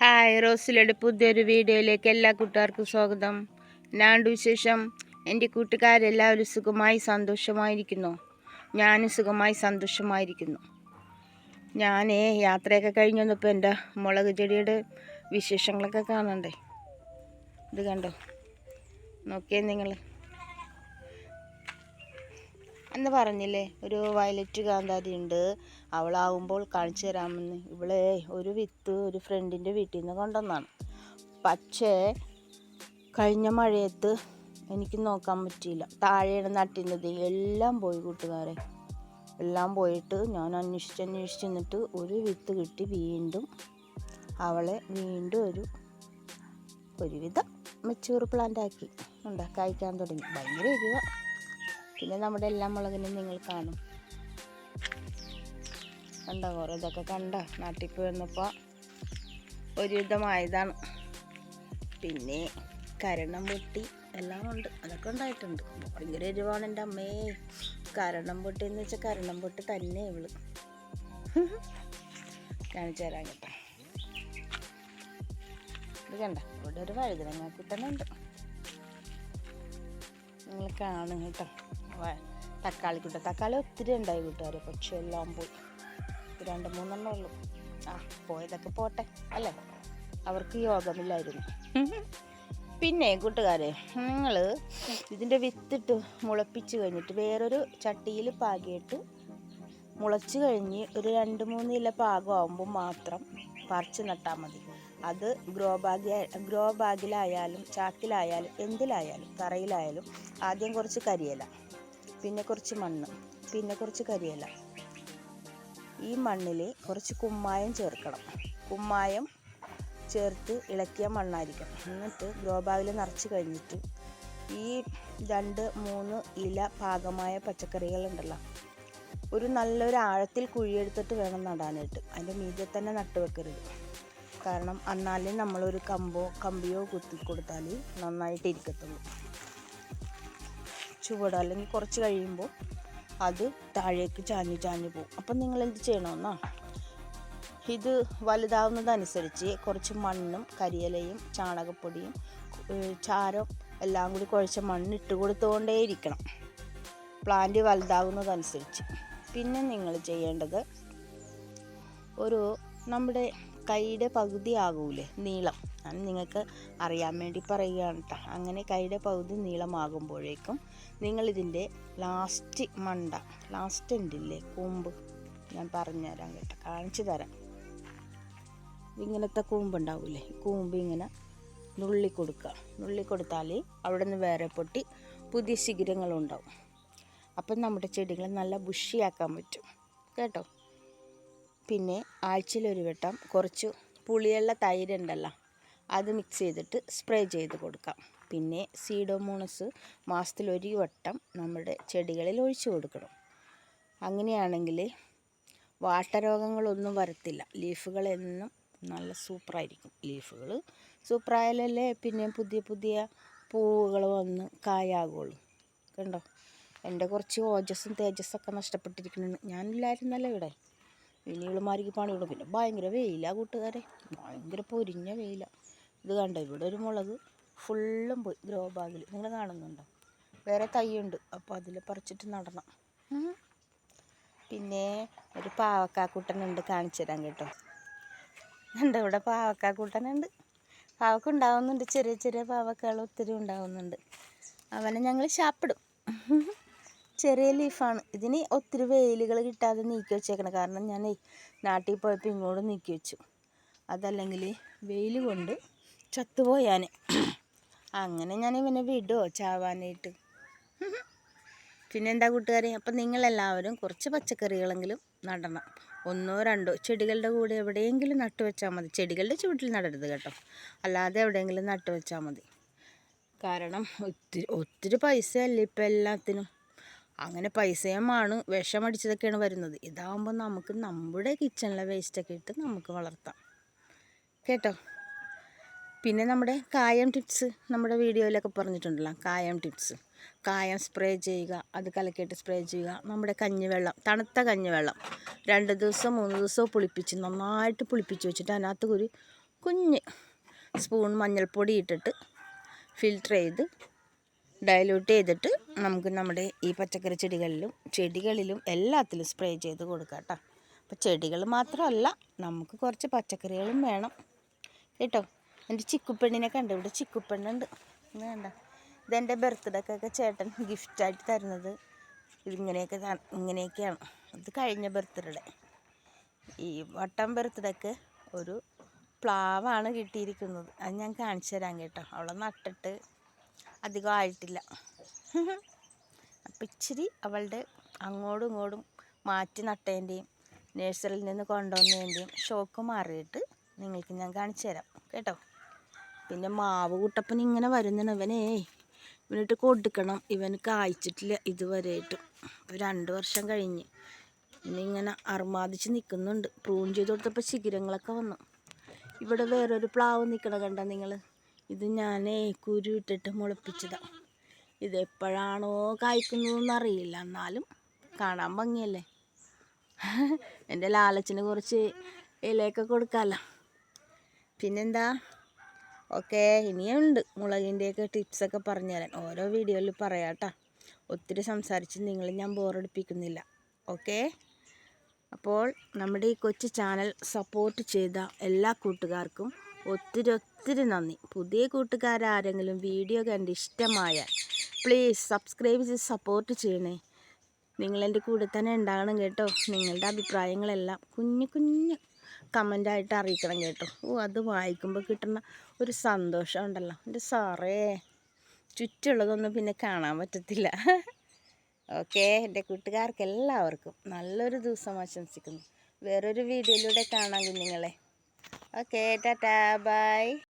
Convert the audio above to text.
Hi റോസിലയുടെ പുതിയൊരു വീഡിയോയിലേക്ക് എല്ലാ കൂട്ടുകാർക്കും സ്വാഗതം. എന്നാണ്ട് വിശേഷം. എന്റെ കൂട്ടുകാരെല്ലാവരും സുഖമായി സന്തോഷമായിരിക്കുന്നു. ഞാനും സുഖമായി സന്തോഷമായിരിക്കുന്നു. ഞാൻ യാത്രയൊക്കെ കഴിഞ്ഞ് വന്നപ്പോൾ എന്റെ മുളക് ചെടിയുടെ വിശേഷങ്ങളൊക്കെ കാണണ്ടേ? ഇത് കണ്ടോ? നോക്കിയേ നിങ്ങൾ എന്ന് പറഞ്ഞില്ലേ ഒരു വയലറ്റ് കാന്താരി ഉണ്ട്. അവളാവുമ്പോൾ കാണിച്ചു തരാമെന്ന്. ഇവളെ ഒരു വിത്ത് ഒരു ഫ്രണ്ടിന്റെ വീട്ടിൽ നിന്ന് കൊണ്ടുവന്നാണ്. പക്ഷേ കഴിഞ്ഞ മഴയത്ത് എനിക്ക് നോക്കാൻ പറ്റിയില്ല. താഴെയാണ് നട്ടിരുന്നത്. എല്ലാം പോയി കൂട്ടുകാരെ. എല്ലാം പോയിട്ട് ഞാൻ അന്വേഷിച്ച് അന്വേഷിച്ച് നിന്നിട്ട് ഒരു വിത്ത് കിട്ടി വീണ്ടും അവളെ വീണ്ടും ഒരു ഒരുവിധം മെച്ചൂർ പ്ലാന്റ് ആക്കി. ഉണ്ടാ കായ്ക്കാൻ തുടങ്ങി. ഭയങ്കര എരിവ. പിന്നെ നമ്മുടെ എല്ലാ മുളകിനും നിങ്ങൾ കാണും. കണ്ട? കുറേ ഇതൊക്കെ കണ്ട? നാട്ടിപ്പ് വന്നപ്പോൾ ഒരുവിധമായതാണ്. പിന്നെ കരണം പൊട്ടി എല്ലാം ഉണ്ട്. അതൊക്കെ ഉണ്ടായിട്ടുണ്ട്. ഭയങ്കര എരിവാണ് എന്റെ അമ്മയെ കരണം പൊട്ടി എന്ന് വെച്ചാൽ കരണം പൊട്ടി തന്നെ ഇവൾ. കാണിച്ചു തരാൻ കേട്ടോ. ഇത് കണ്ട? ഇവിടെ ഒരു വഴുതനങ്ങാക്കി തന്നെ ഉണ്ട് നിങ്ങൾ കാണും കേട്ടോ. തക്കാളി കൂട്ട തക്കാളി ഒത്തിരി ഉണ്ടായി കൂട്ടുകാർ പക്ഷെ എല്ലാം പോയി. രണ്ട് മൂന്നെണ്ണേ ഉള്ളൂ. ആ പോയതൊക്കെ പോട്ടെ അല്ലേ? അവർക്ക് യോഗമില്ലായിരുന്നു. പിന്നെ കൂട്ടുകാരെ നിങ്ങൾ ഇതിന്റെ വിത്തിട്ട് മുളപ്പിച്ച് കഴിഞ്ഞിട്ട് വേറൊരു ചട്ടിയിൽ പാകിയിട്ട് മുളച്ച് കഴിഞ്ഞ് ഒരു രണ്ട് മൂന്ന് ഇല പാകമാകുമ്പോൾ മാത്രം പറിച്ച് നട്ടാൽ മതി. അത് ഗ്രോ ബാഗ് ഗ്രോ ബാഗിലായാലും ചാക്കിലായാലും എന്തിലായാലും തറയിലായാലും ആദ്യം കുറച്ച് കരിയില പിന്നെ കുറച്ച് മണ്ണ് പിന്നെ കുറച്ച് കരിയില ഈ മണ്ണിൽ കുറച്ച് കുമ്മായം ചേർക്കണം. കുമ്മായം ചേർത്ത് ഇളക്കിയ മണ്ണായിരിക്കണം എന്നിട്ട് ഗ്രോ ബാഗിൽ നിറച്ച് കഴിഞ്ഞിട്ട് ഈ രണ്ട് മൂന്ന് ഇല പാകമായ പച്ചക്കറികളുണ്ടല്ലോ ഒരു നല്ലൊരു ആഴത്തിൽ കുഴിയെടുത്തിട്ട് വേണം നടാനായിട്ട്. അതിന്റെ മീതെ തന്നെ നട്ടു വെക്കരുത്. കാരണം എന്നാലേ നമ്മളൊരു കമ്പോ കമ്പിയോ കുത്തി കൊടുത്താൽ നന്നായിട്ട് ഇരിക്കത്തുള്ളൂ ചുവട് അല്ലെങ്കിൽ കുറച്ച് കഴിയുമ്പോൾ അത് താഴേക്ക് ചാഞ്ഞു ചാഞ്ഞു പോകും അപ്പം നിങ്ങൾ എന്ത് ചെയ്യണമെന്നാ? ഇത് വലുതാവുന്നതനുസരിച്ച് കുറച്ച് മണ്ണും കരിയിലയും ചാണകപ്പൊടിയും ചാരം എല്ലാം കൂടി കുഴച്ച മണ്ണ് ഇട്ട് കൊടുത്തുകൊണ്ടേയിരിക്കണം പ്ലാന്റ് വലുതാവുന്നതനുസരിച്ച്. പിന്നെ നിങ്ങൾ ചെയ്യേണ്ടത് ഒരു നമ്മുടെ കൈയുടെ പകുതി ആകൂലേ നീളം. ഞാൻ നിങ്ങൾക്ക് അറിയാൻ വേണ്ടി പറയുകയാണ് കേട്ടോ അങ്ങനെ കൈയുടെ പകുതി നീളമാകുമ്പോഴേക്കും നിങ്ങളിതിന്റെ ലാസ്റ്റ് മണ്ട ലാസ്റ്റ് ഉണ്ടില്ലേ കൂമ്പ് ഞാൻ പറഞ്ഞുതരാം കേട്ടോ കാണിച്ചു തരാം. ഇങ്ങനത്തെ കൂമ്പുണ്ടാവില്ലേ കൂമ്പ് ഇങ്ങനെ നുള്ളി കൊടുക്കുക നുള്ളി കൊടുത്താൽ അവിടെ നിന്ന് വേറെ പൊട്ടി പുതിയ ശിഖരങ്ങളുണ്ടാവും. അപ്പം നമ്മുടെ ചെടികൾ നല്ല ബുഷിയാക്കാൻ പറ്റും കേട്ടോ. പിന്നെ ആഴ്ചയിൽ ഒരു വട്ടം കുറച്ച് പുളിയുള്ള തൈര് ഉണ്ടല്ലോ അത് മിക്സ് ചെയ്തിട്ട് സ്പ്രേ ചെയ്ത് കൊടുക്കാം. പിന്നെ സീഡോമോണസ് മാസത്തിൽ ഒരു വട്ടം നമ്മുടെ ചെടികളിൽ ഒഴിച്ചു കൊടുക്കണം. അങ്ങനെയാണെങ്കിൽ വാട്ടരോഗങ്ങളൊന്നും വരത്തില്ല. ലീഫുകളെന്നും നല്ല സൂപ്പറായിരിക്കും ലീഫുകൾ സൂപ്പറായാലല്ലേ പിന്നെ പുതിയ പുതിയ പൂവുകൾ വന്ന് കായാകുള്ളൂ കണ്ടോ? എന്റെ കുറച്ച് ഓജസ്സും തേജസ്സൊക്കെ നഷ്ടപ്പെട്ടിരിക്കുന്നുണ്ട്. ഞാനില്ലായിരുന്നല്ലോ ഇവിടെ. ഇനി മാറിക്ക് പണി കൊടുക്കും പിന്നെ ഭയങ്കര വെയിലാണ് കൂട്ടുകാരെ. ഭയങ്കര പൊരിഞ്ഞ വെയിലാണ് ഇത് കണ്ടോ? ഇവിടെ ഒരു മുളക് ഫുള്ളും പോയി. ഗ്രോ ബാഗിൽ നിങ്ങൾ കാണുന്നുണ്ടോ? വേറെ തൈയുണ്ട്. അപ്പോൾ അതിൽ പറിച്ചിട്ട് നടണം. പിന്നെ ഒരു പാവക്കാക്കൂട്ടനുണ്ട് കാണിച്ചു തരാൻ കേട്ടോ. എന്റെ ഇവിടെ പാവക്കാക്കൂട്ടനുണ്ട്. പാവക്ക ഉണ്ടാവുന്നുണ്ട്. ചെറിയ ചെറിയ പാവക്കകൾ ഒത്തിരി ഉണ്ടാവുന്നുണ്ട്. അവനെ ഞങ്ങൾ ശാപ്പിടും. ചെറിയ ലീഫാണ്. ഇതിന് ഒത്തിരി വെയിലുകൾ കിട്ടാതെ നീക്കി വെച്ചേക്കണം. കാരണം ഞാൻ നാട്ടിൽ പോയപ്പോൾ ഇങ്ങോട്ട് നീക്കി വെച്ചു. അതല്ലെങ്കിൽ വെയിൽ കൊണ്ട് ചത്തുപോയാൻ അങ്ങനെ ഞാൻ ഇവനെ വിടുമോ ചാവാനായിട്ട്. പിന്നെന്താ കൂട്ടുകാരെ? അപ്പം നിങ്ങളെല്ലാവരും കുറച്ച് പച്ചക്കറികളെങ്കിലും നടണം. ഒന്നോ രണ്ടോ ചെടികളുടെ കൂടെ എവിടെയെങ്കിലും നട്ടു വെച്ചാൽ മതി. ചെടികളുടെ ചുവട്ടിൽ നടരുത് കേട്ടോ. അല്ലാതെ എവിടെയെങ്കിലും നട്ടു വെച്ചാൽ മതി. കാരണം ഒത്തിരി ഒത്തിരി പൈസയല്ലേ ഇപ്പം എല്ലാത്തിനും? അങ്ങനെ പൈസയുമാണ് വിഷമടിച്ചതൊക്കെയാണ് വരുന്നത്. ഇതാകുമ്പോൾ നമുക്ക് നമ്മുടെ കിച്ചണിലെ വേസ്റ്റൊക്കെ ഇട്ട് നമുക്ക് വളർത്താം. കേട്ടോ? പിന്നെ നമ്മുടെ കായം ടിപ്സ് നമ്മുടെ വീഡിയോയിലൊക്കെ പറഞ്ഞിട്ടുണ്ടല്ലോ കായം ടിപ്സ്. കായം സ്പ്രേ ചെയ്യുക അത് കലക്കിയിട്ട് സ്പ്രേ ചെയ്യുക. നമ്മുടെ കഞ്ഞിവെള്ളം തണുത്ത കഞ്ഞിവെള്ളം. രണ്ട് ദിവസം മൂന്ന് ദിവസം പുളിപ്പിച്ച് നന്നായിട്ട് പുളിപ്പിച്ച് വെച്ചിട്ട് അതിനകത്ത് ഒരു കുഞ്ഞ് സ്പൂൺ മഞ്ഞൾപ്പൊടി ഇട്ടിട്ട് ഫിൽറ്റർ ചെയ്ത് ഡൈലൂട്ട് ചെയ്തിട്ട് നമുക്ക് നമ്മുടെ ഈ പച്ചക്കറി ചെടികളിലും ചെടികളിലും എല്ലാത്തിലും സ്പ്രേ ചെയ്ത് കൊടുക്കാം കേട്ടോ. അപ്പോൾ ചെടികൾ മാത്രമല്ല നമുക്ക് കുറച്ച് പച്ചക്കറികളും വേണം. കേട്ടോ? എന്റെ ചിക്കുപ്പെണ്ണിനെ കണ്ടു? ഇവിടെ ചിക്കുപ്പെണ്ണുണ്ട്. ഇത് വേണ്ട ഇതെന്റെ ബർത്ത്ഡേക്കൊക്കെ ചേട്ടൻ ഗിഫ്റ്റായിട്ട് തരുന്നത്. ഇതിങ്ങനെയൊക്കെ ഇങ്ങനെയൊക്കെയാണ്. അത് കഴിഞ്ഞ ബർത്ത്ഡേ ഈ വട്ടം ബർത്ത്ഡേക്ക് ഒരു പ്ലാവാണ് കിട്ടിയിരിക്കുന്നത്. അത് ഞാൻ കാണിച്ചു തരാം കേട്ടോ. അവളെ നട്ടിട്ട് അധികം ആയിട്ടില്ല. അപ്പം ഇച്ചിരി അവളുടെ അങ്ങോട്ടും ഇങ്ങോട്ടും മാറ്റി നട്ടതിന്റെയും നേഴ്സറിയിൽ നിന്ന് കൊണ്ടുവന്നതിന്റെയും ഷോക്ക് മാറിയിട്ട് നിങ്ങൾക്ക് ഞാൻ കാണിച്ചു തരാം. കേട്ടോ? പിന്നെ മാവ് കൂട്ടപ്പൻ ഇങ്ങനെ വരുന്നതാണ്. ഇവനേ ഇവനിട്ട് കൊടുക്കണം. ഇവന് കായ്ച്ചിട്ടില്ല ഇതുവരെയായിട്ടും. ഇപ്പോൾ രണ്ട് വർഷം കഴിഞ്ഞ്. ഇങ്ങനെ അർമാദിച്ച് നിൽക്കുന്നുണ്ട് പ്രൂൺ ചെയ്ത് കൊടുത്തപ്പോൾ ശിഖിരങ്ങളൊക്കെ വന്നു. ഇവിടെ വേറൊരു പ്ലാവ് നിൽക്കണ കണ്ട നിങ്ങൾ ഇത് ഞാനേ കുരു ഇട്ടിട്ട് മുളപ്പിച്ചതാണ് ഇത് എപ്പോഴാണോ കായ്ക്കുന്നതെന്ന് അറിയില്ല എന്നാലും കാണാൻ ഭംഗിയല്ലേ? എന്റെ ലാലച്ചിന് കുറച്ച് ഇലയൊക്കെ കൊടുക്കാമല്ലോ പിന്നെന്താ? ഓക്കെ ഇനിയുണ്ട്. മുളകിന്റെയൊക്കെ ടിപ്സൊക്കെ പറഞ്ഞു തരാൻ. ഓരോ വീഡിയോയിൽ പറയാം കേട്ടോ ഒത്തിരി സംസാരിച്ച് നിങ്ങൾ ഞാൻ ബോറടിപ്പിക്കുന്നില്ല. ഓക്കെ? അപ്പോൾ നമ്മുടെ ഈ കൊച്ചു ചാനൽ സപ്പോർട്ട് ചെയ്ത എല്ലാ കൂട്ടുകാർക്കും ഒത്തിരി ഒത്തിരി നന്ദി. പുതിയ കൂട്ടുകാരാരെങ്കിലും വീഡിയോ കണ്ട് ഇഷ്ടമായാൽ പ്ലീസ് സബ്സ്ക്രൈബ് ചെയ്ത് സപ്പോർട്ട് ചെയ്യണേ. നിങ്ങളെന്റെ കൂടെ തന്നെ ഉണ്ടാകണം കേട്ടോ. നിങ്ങളുടെ അഭിപ്രായങ്ങളെല്ലാം കുഞ്ഞു കുഞ്ഞു കമന്റായിട്ട് അറിയിക്കണം കേട്ടോ. ഓ അത് വായിക്കുമ്പോൾ കിട്ടുന്ന ഒരു സന്തോഷം ഉണ്ടല്ലോ. എന്റെ സാറേ ചുറ്റുള്ളതൊന്നും പിന്നെ കാണാൻ പറ്റത്തില്ല. ഓക്കെ എന്റെ കൂട്ടുകാർക്ക് എല്ലാവർക്കും നല്ലൊരു ദിവസം ആശംസിക്കുന്നു. വേറൊരു വീഡിയോയിലൂടെ കാണാം കുഞ്ഞുങ്ങളെ. Okay tata bye.